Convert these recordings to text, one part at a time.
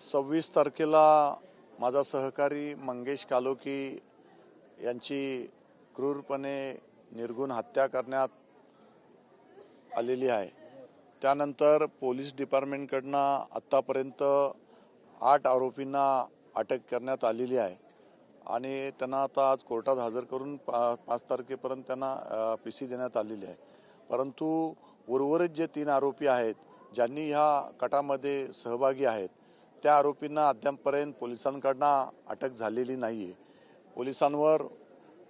सव्वीस तारखेला माझा सहकारी मंगेश कालोकी यांची क्रूरपणे निर्गुण हत्या करण्यात आलेली आहे. त्यानंतर पोलीस डिपार्टमेंटकडनं आत्तापर्यंत आठ आरोपींना अटक करण्यात आलेली आहे. आणि त्यांना आता आज कोर्टात हजर करून पा पाच तारखेपर्यंत त्यांना पी सी देण्यात आलेली आहे. परंतु उर्वरित जे तीन आरोपी आहेत ज्यांनी ह्या कटामध्ये सहभागी आहेत त्या आरोपींना अद्यापपर्यंत पोलिसांकडनं अटक झालेली नाही आहे पोलिसांवर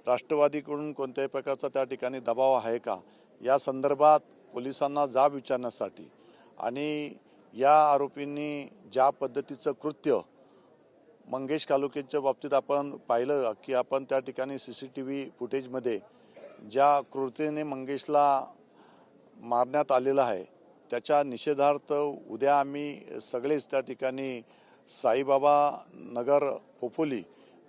राष्ट्रवादीकडून कोणत्याही प्रकारचा त्या ठिकाणी दबाव आहे का? या संदर्भात पोलिसांना जाब विचारण्यासाठी आणि या आरोपींनी ज्या पद्धतीचं कृत्य मंगेश कालोकेच्या बाबतीत आपण पाहिलं की आपण त्या ठिकाणी सी सी टी व्ही फुटेजमध्ये ज्या कृतीने मंगेशला मारण्यात आलेलं आहे त्याच्या निषेधार्थ उद्या आम्ही सगळेच त्या ठिकाणी साईबाबा नगर खोपोली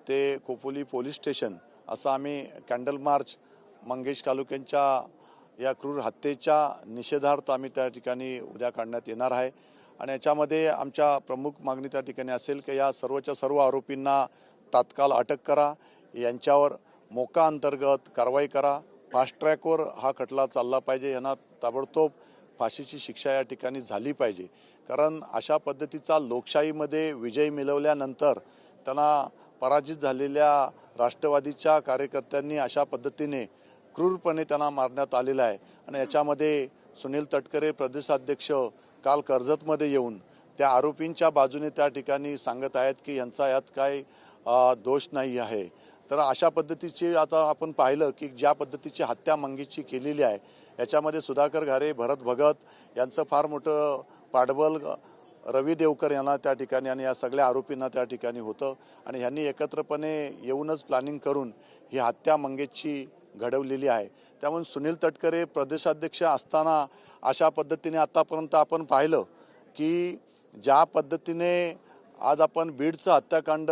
ते खोपोली पोलीस स्टेशन असं आम्ही कॅन्डल मार्च मंगेश कालुकेंच्या या क्रूर हत्येच्या निषेधार्थ आम्ही त्या ठिकाणी उद्या काढण्यात येणार आहे. आणि याच्यामध्ये आमच्या प्रमुख मागणी त्या ठिकाणी असेल की या सर्वच्या सर्व आरोपींना तात्काळ अटक करा. यांच्यावर मोका अंतर्गत कारवाई करा. फास्ट ट्रॅकवर हा खटला चालला पाहिजे यांना ताबडतोब फाशीची शिक्षा या ठिकाणी झाली पाहिजे. कारण अशा पद्धतीचा लोकशाहीमध्ये विजय मिळवल्यानंतर त्यांना पराजित झालेल्या राष्ट्रवादीच्या कार्यकर्त्यांनी अशा पद्धतीने क्रूरपणे त्यांना मारण्यात आलेलं आहे. आणि याच्यामध्ये सुनील तटकरे प्रदेशाध्यक्ष काल कर्जतमध्ये येऊन त्या आरोपींच्या बाजूने त्या ठिकाणी सांगत आहेत की यांचा यात काय दोष नाही आहे. तर अशा पद्धतीची आता आपण पाहिलं की ज्या पद्धतीची हत्या मंगीची केलेली आहे याच्यामध्ये सुधाकर घारे भरत भगत यांचं फार मोठं पाडबल रवी देवकर यांना त्या ठिकाणी आणि या सगळ्या आरोपींना त्या ठिकाणी होतं. आणि ह्यांनी एकत्रपणे येऊनच प्लॅनिंग करून ही हत्या मंगेशची घडवलेली आहे. त्यामुळे सुनील तटकरे प्रदेशाध्यक्ष असताना अशा पद्धतीने आतापर्यंत आपण पाहिलं की ज्या पद्धतीने आज आपण बीडचं हत्याकांड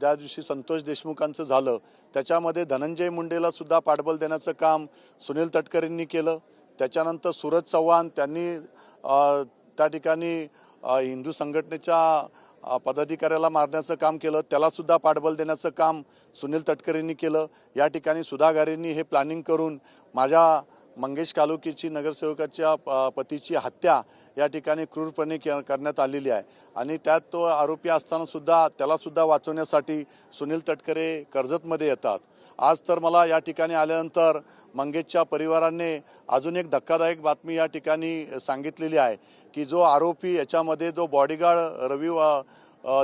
ज्या दिवशी संतोष देशमुखांचं झालं त्याच्यामध्ये धनंजय मुंडेला सुद्धा पाठबळ देण्याचं काम सुनील तटकरेंनी केलं. त्याच्यानंतर सूरज चव्हाण त्यांनी त्या ठिकाणी हिंदू संघटनेच्या पदाधिकाऱ्याला मारण्याचं काम केलं. त्यालासुद्धा पाठबल पाठबळ देण्याचं काम सुनील तटकरेंनी केलं. या ठिकाणी सुधागारेंनी हे प्लॅनिंग करून माझ्या मंगेश कालुकीची नगरसेवकाच्या पतीची हत्या या ठिकाणी क्रूरपणे करण्यात आलेली आहे. आणि त्यात तो आरोपी असताना सुद्धा त्याला सुद्धा वाचवण्यासाठी सुनील तटकरे कर्जतमध्ये येतात. आज तर मला या ठिकाणी आल्यानंतर मंगेशच्या परिवाराने अजून एक धक्कादायक बातमी या ठिकाणी सांगितलेली आहे की जो आरोपी याच्यामध्ये जो बॉडीगार्ड रवी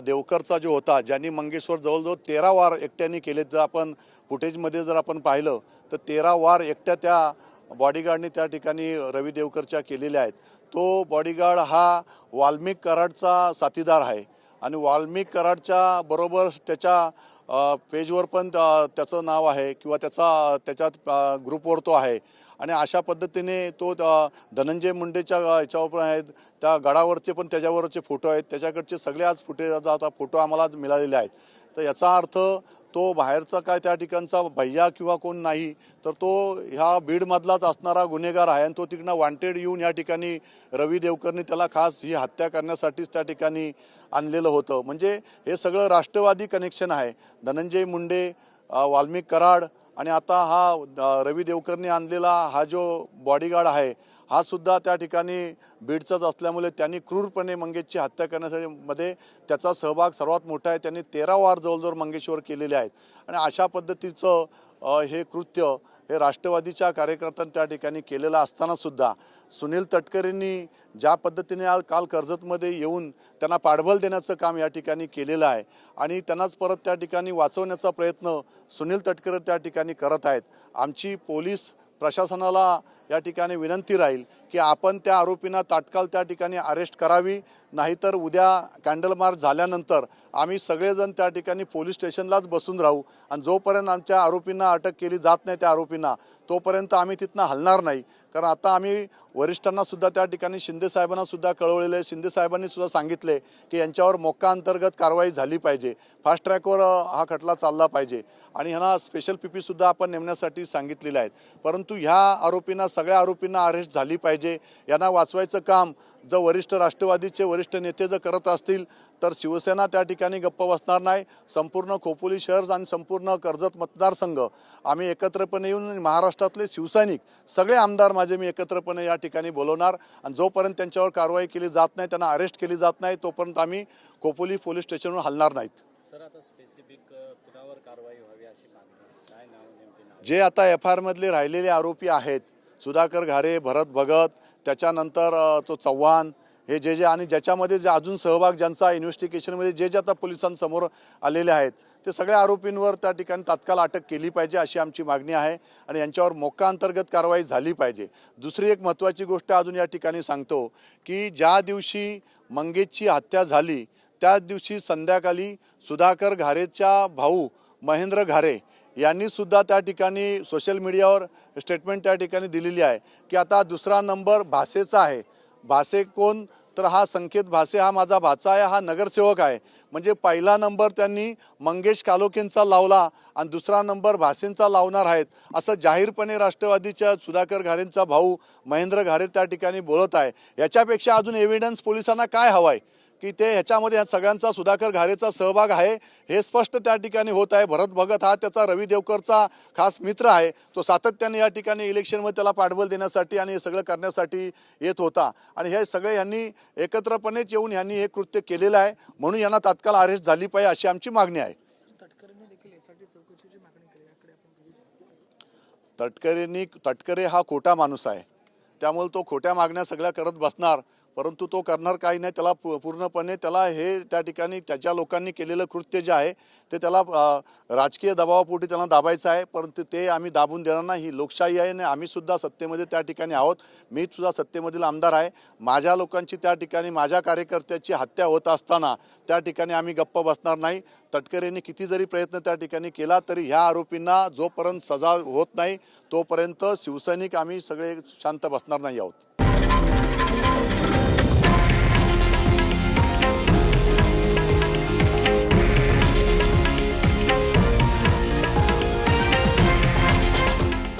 देवकरचा जो होता ज्यांनी मंगेशवर जवळजवळ तेरा वार एकट्याने केले जर आपण फुटेजमध्ये जर आपण पाहिलं तर तेरा वार एकट्या त्या बॉडीगार्डने त्या ठिकाणी रवी देवकरच्या केलेल्या आहेत. तो बॉडीगार्ड हा वाल्मिक कराडचा साथीदार आहे. आणि वाल्मिक कराडच्या बरोबर त्याच्या पेजवर पण त्या- त्याचं नाव आहे किंवा त्याचा त्याच्यात ग्रुपवर तो आहे. आणि अशा पद्धतीने तो धनंजय मुंडेच्या याच्यावर पण आहेत. त्या गडावरचे पण त्याच्यावरचे फोटो आहेत. त्याच्याकडचे सगळे आज फुटेज आता फोटो आम्हाला आज मिळालेले आहेत. तर याचा अर्थ तो बाहेरचा काय त्या ठिकाणचा भैया किंवा कोण नाही तर तो ह्या बीडमधलाच असणारा गुन्हेगार आहे आणि तो तिकडनं वॉन्टेड येऊन या ठिकाणी रवी देवकरनी त्याला खास ही हत्या करण्यासाठीच त्या ठिकाणी आणलेलं होतं. म्हणजे हे सगळं राष्ट्रवादी कनेक्शन आहे. धनंजय मुंडे वाल्मिक कराड आणि आता हा रवी देवकरने आणलेला हा जो बॉडीगार्ड आहे हा सुद्धा त्या ठिकाणी बीडचाच असल्यामुळे त्यांनी क्रूरपणे मंगेशची हत्या करण्यासाठी मध्ये त्याचा सहभाग सर्वात मोठा आहे. त्यांनी तेरा वार जवळजवळ मंगेशवर केलेले आहेत. आणि अशा पद्धतीचं हे कृत्य हे राष्ट्रवादीच्या कार्यकर्त्यांनी त्या ठिकाणी केलेलं असतानासुद्धा सुनील तटकरेंनी ज्या पद्धतीने आज काल कर्जतमध्ये येऊन त्यांना पाठबळ देण्याचं काम या ठिकाणी केलेलं आहे आणि त्यांनाच परत त्या ठिकाणी वाचवण्याचा प्रयत्न सुनील तटकरे त्या ठिकाणी करत आहेत. आमची पोलीस प्रशासनाला या ठिकाणी विनंती राहील की आपण त्या आरोपींना तात्काळ त्या ठिकाणी अरेस्ट करावी नाहीतर उद्या कॅन्डल मार्च झाल्यानंतर आम्ही सगळेजण त्या ठिकाणी पोलीस स्टेशनलाच बसून राहू. आणि जोपर्यंत आमच्या आरोपींना अटक केली जात नाही त्या आरोपींना तोपर्यंत आम्ही तिथनं हलणार नाही. कारण आता आम्ही वरिष्ठांना सुद्धा त्या ठिकाणी शिंदे साहेबांना सुद्धा शिंदे साहेबांनी सुद्धा सांगितले की यांच्यावर मोक्का अंतर्गत कारवाई झाली पाहिजे. फास्ट ट्रॅकवर हा खटला चालला पाहिजे. आणि ह्यांना स्पेशल पी सुद्धा आपण नेमण्यासाठी सांगितलेले आहेत परंतु ह्या आरोपींना सगळ्या आरोपींना अरेस्ट झाली पाहिजे. पाहिजे यांना वाचवायचं काम जर वरिष्ठ राष्ट्रवादीचे वरिष्ठ नेते जर करत असतील तर शिवसेना त्या ठिकाणी गप्प बसणार नाही. संपूर्ण खोपोली शहर आणि संपूर्ण कर्जत मतदारसंघ. आम्ही एकत्रपणे येऊन महाराष्ट्रातले शिवसैनिक सगळे आमदार माझे मी एकत्रपणे या ठिकाणी बोलवणार आणि जोपर्यंत त्यांच्यावर कारवाई केली जात नाही त्यांना अरेस्ट केली जात नाही तोपर्यंत आम्ही खोपोली पोलीस स्टेशनवर हलणार नाहीत. जे आता एफ आय आरमधले राहिलेले आरोपी आहेत सुधाकर घारे भरत भगत त्याच्यानंतर तो चव्हाण हे जे जे आणि ज्याच्यामध्ये जे अजून सहभाग ज्यांचा इन्व्हेस्टिगेशनमध्ये जे जे आता पोलिसांसमोर आलेले आहेत ते सगळ्या आरोपींवर त्या ठिकाणी तात्काळ अटक केली पाहिजे अशी आमची मागणी आहे आणि यांच्यावर मोक्का अंतर्गत कारवाई झाली पाहिजे. दुसरी एक महत्त्वाची गोष्ट अजून या ठिकाणी सांगतो की ज्या दिवशी मंगेशची हत्या झाली त्याच दिवशी संध्याकाळी सुधाकर घारेच्या भाऊ महेंद्र घारे यांनीसुद्धा त्या ठिकाणी सोशल मीडियावर स्टेटमेंट त्या ठिकाणी दिलेली आहे की आता दुसरा नंबर भासेचा आहे. भासे कोण? तर हा संकेत भासे हा माझा भाचा आहे हा नगरसेवक आहे. म्हणजे पहिला नंबर त्यांनी मंगेश कालोकेंचा लावला आणि दुसरा नंबर भासेंचा लावणार आहेत असं जाहीरपणे राष्ट्रवादीच्या सुधाकर घारेंचा भाऊ महेंद्र घारे त्या ठिकाणी बोलत आहे. याच्यापेक्षा अजून एव्हिडन्स पोलिसांना काय हवं आहे की ते ह्याच्यामध्ये ह्या सगळ्यांचा सुधाकर घारेचा सहभाग आहे. हे स्पष्ट त्या ठिकाणी होत आहे. भरत भगत हा त्याचा रवी देवकरचा खास मित्र आहे. तो सातत्याने या ठिकाणी इलेक्शनमध्ये त्याला पाठबळ देण्यासाठी आणि हे सगळं करण्यासाठी येत होता. आणि हे सगळे यांनी एकत्रपणेच येऊन यांनी हे कृत्य केलेलं आहे. म्हणून यांना तात्काळ अरेस्ट झाली पाहिजे अशी आमची मागणी आहे. तटकरेंनी तटकरे हा खोटा माणूस आहे. त्यामुळे तो खोट्या मागण्या सगळ्या करत बसणार. परंतु तो करणार काही नाही. त्याला पूर्णपणे त्याला हे त्या ठिकाणी त्याच्या लोकांनी केलेलं कृत्य जे आहे ते त्याला राजकीय दबावापोटी त्याला दाबायचं आहे. परंतु ते आम्ही दाबून देणार नाही. ही लोकशाही आहे आणि आम्हीसुद्धा सत्तेमध्ये त्या ठिकाणी आहोत. मी सुद्धा सत्तेमधील आमदार आहे. माझ्या लोकांची त्या ठिकाणी माझ्या कार्यकर्त्याची हत्या होत असताना त्या ठिकाणी आम्ही गप्प बसणार नाही. तटकरेंनी किती जरी प्रयत्न त्या ठिकाणी केला तरी ह्या आरोपींना जोपर्यंत सजा होत नाही तोपर्यंत शिवसैनिक आम्ही सगळे शांत बसणार नाही आहोत.